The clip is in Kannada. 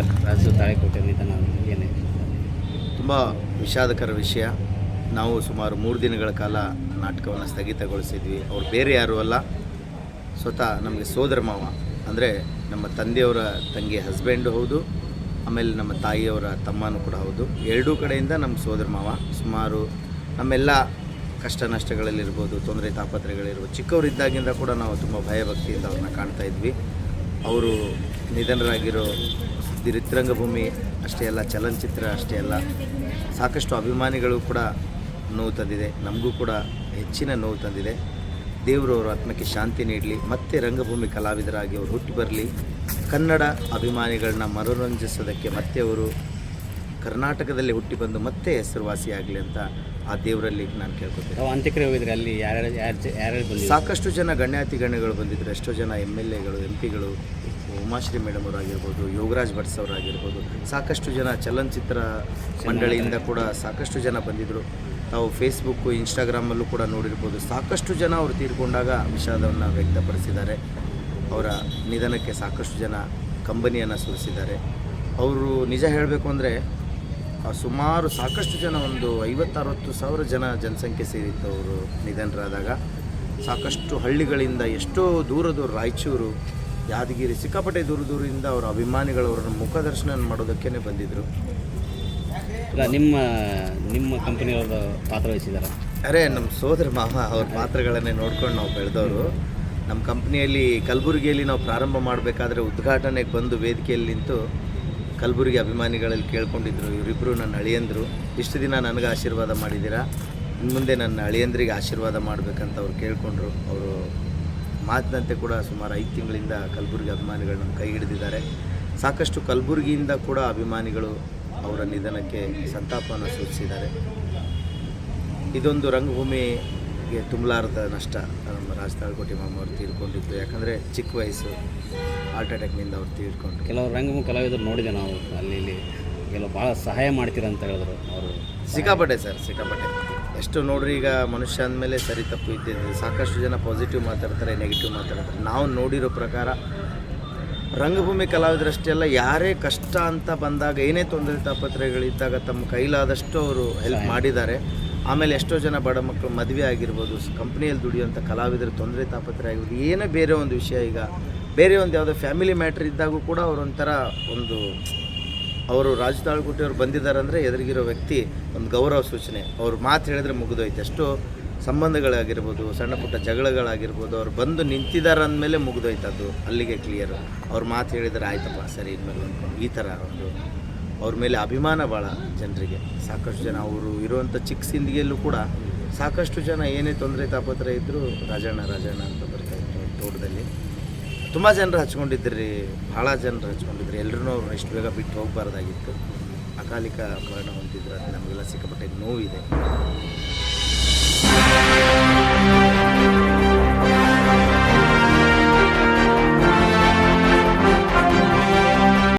ಸರ್ ರಾಜು ತಾಳಿಕೋಟೆ ನಾನು ಏನೇ ತುಂಬ ವಿಷಾದಕರ ವಿಷಯ. ನಾವು ಸುಮಾರು ಮೂರು ದಿನಗಳ ಕಾಲ ನಾಟಕವನ್ನು ಸ್ಥಗಿತಗೊಳಿಸಿದ್ವಿ. ಅವ್ರು ಬೇರೆ ಯಾರೂ ಅಲ್ಲ. ಸ್ವತಃ ನಮಗೆ ಸೋದರ ಮಾವ, ಅಂದರೆ ನಮ್ಮ ತಂದೆಯವರ ತಂಗಿ ಹಸ್ಬೆಂಡು ಹೌದು, ಆಮೇಲೆ ನಮ್ಮ ತಾಯಿಯವರ ತಮ್ಮನೂ ಕೂಡ ಹೌದು. ಎರಡೂ ಕಡೆಯಿಂದ ನಮ್ಮ ಸೋದರ ಮಾವ ಸುಮಾರು ನಮ್ಮೆಲ್ಲ ಕಷ್ಟ ನಷ್ಟಗಳಲ್ಲಿರ್ಬೋದು, ತೊಂದರೆ ತಾಪತ್ರೆಗಳಿರ್ಬೋದು ಚಿಕ್ಕವರಿದ್ದಾಗಿಂದ ಕೂಡ ನಾವು ತುಂಬ ಭಯಭಕ್ತಿಯಿಂದ ಅವ್ರನ್ನ ಕಾಣ್ತಾ ಇದ್ವಿ. ಅವರು ನಿಧನರಾಗಿರೋ ರಂಗಭೂಮಿ ಅಷ್ಟೇ ಅಲ್ಲ ಚಲನಚಿತ್ರ, ಅಷ್ಟೇ ಅಲ್ಲ, ಸಾಕಷ್ಟು ಅಭಿಮಾನಿಗಳು ಕೂಡ ನೋವು ತಂದಿದೆ. ನಮಗೂ ಕೂಡ ಹೆಚ್ಚಿನ ನೋವು ತಂದಿದೆ. ದೇವರು ಅವರ ಆತ್ಮಕ್ಕೆ ಶಾಂತಿ ನೀಡಲಿ, ಮತ್ತೆ ರಂಗಭೂಮಿ ಕಲಾವಿದರಾಗಿ ಅವರು ಹುಟ್ಟಿ ಬರಲಿ. ಕನ್ನಡ ಅಭಿಮಾನಿಗಳನ್ನ ಮನೋರಂಜಿಸೋದಕ್ಕೆ ಮತ್ತೆ ಅವರು ಕರ್ನಾಟಕದಲ್ಲಿ ಹುಟ್ಟಿ ಬಂದು ಮತ್ತೆ ಹೆಸರುವಾಸಿಯಾಗಲಿ ಅಂತ ಆ ದೇವರಲ್ಲಿ ನಾನು ಕೇಳ್ಕೊತೀನಿ. ಅಂತ್ಯಕ್ರಿಯೆ ಹೋಗಿದ್ರೆ ಅಲ್ಲಿ ಯಾರ್ಯಾರು ಯಾರು ಯಾರ್ಯಾರು ಬಂದಿದ್ರು? ಸಾಕಷ್ಟು ಜನ ಗಣ್ಯಾತಿ ಗಣ್ಯಗಳು ಬಂದಿದ್ದರು ಎಷ್ಟೋ ಜನ ಎಂ ಎಲ್ ಎಗಳು ಎಂ ಪಿಗಳು ಉಮಾಶ್ರೀ ಮೇಡಮ್ ಅವರಾಗಿರ್ಬೋದು ಯೋಗರಾಜ್ ಭಟ್ಸ್ ಅವರಾಗಿರ್ಬೋದು ಸಾಕಷ್ಟು ಜನ ಚಲನಚಿತ್ರ ಮಂಡಳಿಯಿಂದ ಕೂಡ. ಸಾಕಷ್ಟು ಜನ ಬಂದಿದ್ದರು ತಾವು ಫೇಸ್ಬುಕ್ಕು ಇನ್ಸ್ಟಾಗ್ರಾಮಲ್ಲೂ ಕೂಡ ನೋಡಿರ್ಬೋದು. ಸಾಕಷ್ಟು ಜನ ಅವರು ತೀರ್ಕೊಂಡಾಗ ವಿಷಾದವನ್ನು ವ್ಯಕ್ತಪಡಿಸಿದ್ದಾರೆ. ಅವರ ನಿಧನಕ್ಕೆ ಸಾಕಷ್ಟು ಜನ ಕಂಬನಿಯನ್ನು ಸುರಿಸಿದ್ದಾರೆ. ಅವರು ನಿಜ ಹೇಳಬೇಕು ಅಂದರೆ ಸುಮಾರು ಸಾಕಷ್ಟು ಜನ ಒಂದು ಐವತ್ತರವತ್ತು ಸಾವಿರ ಜನ ಜನಸಂಖ್ಯೆ ಸೇರಿತ್ತು ಅವರು ನಿಧನರಾದಾಗ. ಸಾಕಷ್ಟು ಹಳ್ಳಿಗಳಿಂದ ಎಷ್ಟೋ ದೂರ ದೂರ ರಾಯಚೂರು ಯಾದಗಿರಿ ಸಿಕ್ಕಾಪಟ್ಟೆ ದೂರ ದೂರದಿಂದ ಅವರ ಅಭಿಮಾನಿಗಳು ಅವರನ್ನು ಮುಖದರ್ಶನ ಮಾಡೋದಕ್ಕೇ ಬಂದಿದ್ದರು ಇಲ್ಲ ನಿಮ್ಮ ನಿಮ್ಮ ಕಂಪ್ನಿಯವರು ಪಾತ್ರ ವಹಿಸಿದ್ದಾರೆ ಅರೆ ನಮ್ಮ ಸೋದರ ಮಾವ ಅವ್ರ ಪಾತ್ರಗಳನ್ನೇ ನೋಡ್ಕೊಂಡು ನಾವು ಬೆಳೆದವರು. ನಮ್ಮ ಕಂಪ್ನಿಯಲ್ಲಿ ಕಲಬುರಗಿಯಲ್ಲಿ ನಾವು ಪ್ರಾರಂಭ ಮಾಡಬೇಕಾದ್ರೆ ಉದ್ಘಾಟನೆಗೆ ಬಂದು ವೇದಿಕೆಯಲ್ಲಿ ನಿಂತು ಕಲಬುರಗಿ ಅಭಿಮಾನಿಗಳಲ್ಲಿ ಕೇಳ್ಕೊಂಡಿದ್ರು ಇವರಿಬ್ಬರು ನನ್ನ ಅಳಿಯಂದರು. ಇಷ್ಟು ದಿನ ನನಗೆ ಆಶೀರ್ವಾದ ಮಾಡಿದ್ದೀರಾ? ಇನ್ನು ಮುಂದೆ ನನ್ನ ಅಳಿಯಂದ್ರಿಗೆ ಆಶೀರ್ವಾದ ಮಾಡಬೇಕಂತ ಅವ್ರು ಕೇಳಿಕೊಂಡ್ರು. ಅವರು ಮಾತಿನಂತೆ ಕೂಡ ಸುಮಾರು ಐದು ತಿಂಗಳಿಂದ ಕಲಬುರಗಿ ಅಭಿಮಾನಿಗಳು ನಮ್ಮ ಕೈ ಹಿಡಿದಿದ್ದಾರೆ. ಸಾಕಷ್ಟು ಕಲಬುರಗಿಯಿಂದ ಕೂಡ ಅಭಿಮಾನಿಗಳು ಅವರ ನಿಧನಕ್ಕೆ ಸಂತಾಪವನ್ನು ಸೂಚಿಸಿದ್ದಾರೆ. ಇದೊಂದು ರಂಗಭೂಮಿಗೆ ತುಂಬಲಾರದ ನಷ್ಟ ನಮ್ಮ ರಾಜ್ ತಾಳ್ಕೋಟಿ ಮಾಮ ಅವರು ತೀರ್ಕೊಂಡಿದ್ದು. ಯಾಕಂದರೆ ಚಿಕ್ಕ ವಯಸ್ಸು ಹಾರ್ಟ್ ಅಟ್ಯಾಕ್ನಿಂದ ಅವ್ರು ತೀರ್ಕೊಂಡು ಕೆಲವು ರಂಗಭೂಮಿ ಕಲಾವಿದರು ನೋಡಿದೆ ನಾವು ಅಲ್ಲಿ ಇಲ್ಲಿ ಕೆಲವು ಭಾಳ ಸಹಾಯ ಮಾಡ್ತೀರ ಅಂತ ಹೇಳಿದ್ರು ಅವರು. ಸಿಕ್ಕಾಪಟ್ಟೆ ಸರ್ ಸಿಕ್ಕಾಪಟ್ಟೆ. ಎಷ್ಟು ನೋಡ್ರಿ ಈಗ ಮನುಷ್ಯ ಅಂದಮೇಲೆ ಸರಿ ತಪ್ಪು ಇದ್ದಿದ್ದು. ಸಾಕಷ್ಟು ಜನ ಪಾಸಿಟಿವ್ ಮಾತಾಡ್ತಾರೆ ನೆಗೆಟಿವ್ ಮಾತಾಡ್ತಾರೆ. ನಾವು ನೋಡಿರೋ ಪ್ರಕಾರ ರಂಗಭೂಮಿ ಕಲಾವಿದರಷ್ಟೇ ಅಲ್ಲ ಯಾರೇ ಕಷ್ಟ ಅಂತ ಬಂದಾಗ ಏನೇ ತೊಂದರೆ ತಾಪತ್ರೆಗಳಿದ್ದಾಗ ತಮ್ಮ ಕೈಲಾದಷ್ಟು ಅವರು ಹೆಲ್ಪ್ ಮಾಡಿದ್ದಾರೆ. ಆಮೇಲೆ ಎಷ್ಟೋ ಜನ ಬಡ ಮಕ್ಕಳು ಮದುವೆ ಆಗಿರ್ಬೋದು ಕಂಪ್ನಿಯಲ್ಲಿ ದುಡಿಯುವಂಥ ಕಲಾವಿದರ ತೊಂದರೆ ತಾಪತ್ರೆ ಆಗಿರ್ಬೋದು ಏನೇ ಬೇರೆ ಒಂದು ವಿಷಯ ಈಗ. ಬೇರೆ ಒಂದು ಯಾವುದೋ ಫ್ಯಾಮಿಲಿ ಮ್ಯಾಟ್ರ್ ಇದ್ದಾಗೂ ಕೂಡ ಅವರೊಂಥರ ಒಂದು ಅವರು ರಾಜ್ ತಾಳ್ಗುಟ್ಟಿಯವ್ರು ಬಂದಿದ್ದಾರೆ ಅಂದರೆ ಎದುರಿಗಿರೋ ವ್ಯಕ್ತಿ ಒಂದು ಗೌರವ ಸೂಚನೆ. ಅವ್ರ ಮಾತು ಹೇಳಿದ್ರೆ ಮುಗಿದೋಯ್ತು. ಎಷ್ಟೋ ಸಂಬಂಧಗಳಾಗಿರ್ಬೋದು, ಸಣ್ಣ ಪುಟ್ಟ ಜಗಳಗಳಾಗಿರ್ಬೋದು, ಅವ್ರು ಬಂದು ನಿಂತಿದ್ದಾರೆ ಅಂದಮೇಲೆ ಮುಗಿದೋಯ್ತು ಅದು ಅಲ್ಲಿಗೆ ಕ್ಲಿಯರು ಅವ್ರ ಮಾತು ಹೇಳಿದರೆ ಆಯ್ತಪ್ಪ, ಸರಿ ಅಂದ್ಕೊಂಡು ಈ ಥರ ಒಂದು ಅವ್ರ ಮೇಲೆ ಅಭಿಮಾನ ಭಾಳ ಜನರಿಗೆ. ಸಾಕಷ್ಟು ಜನ ಅವರು ಇರುವಂಥ ಚಿಕ್ಕ ಸಿಂದಿಗೆಯಲ್ಲೂ ಕೂಡ ಸಾಕಷ್ಟು ಜನ ಏನೇ ತೊಂದರೆ ತಾಪತ್ರ ಇದ್ದರೂ ರಾಜಣ್ಣ ರಾಜಣ್ಣ ಅಂತ ಬರ್ತಾಯಿದ್ರು ತೋಟದಲ್ಲಿ. ತುಂಬ ಜನರು ಹಚ್ಕೊಂಡಿದ್ರಿ ಭಾಳ ಜನರು ಹಚ್ಕೊಂಡಿದ್ರು. ಎಲ್ಲರೂ ಅವ್ರನ್ನ ಇಷ್ಟು ಬೇಗ ಬಿಟ್ಟು ಹೋಗಬಾರ್ದಾಗಿತ್ತು. ಅಕಾಲಿಕ ಮರಣ ಹೊಂದಿದ್ರು ಅದು ನಮಗೆಲ್ಲ ಸಿಕ್ಕಾಪಟ್ಟೆ ನೋವಿದೆ.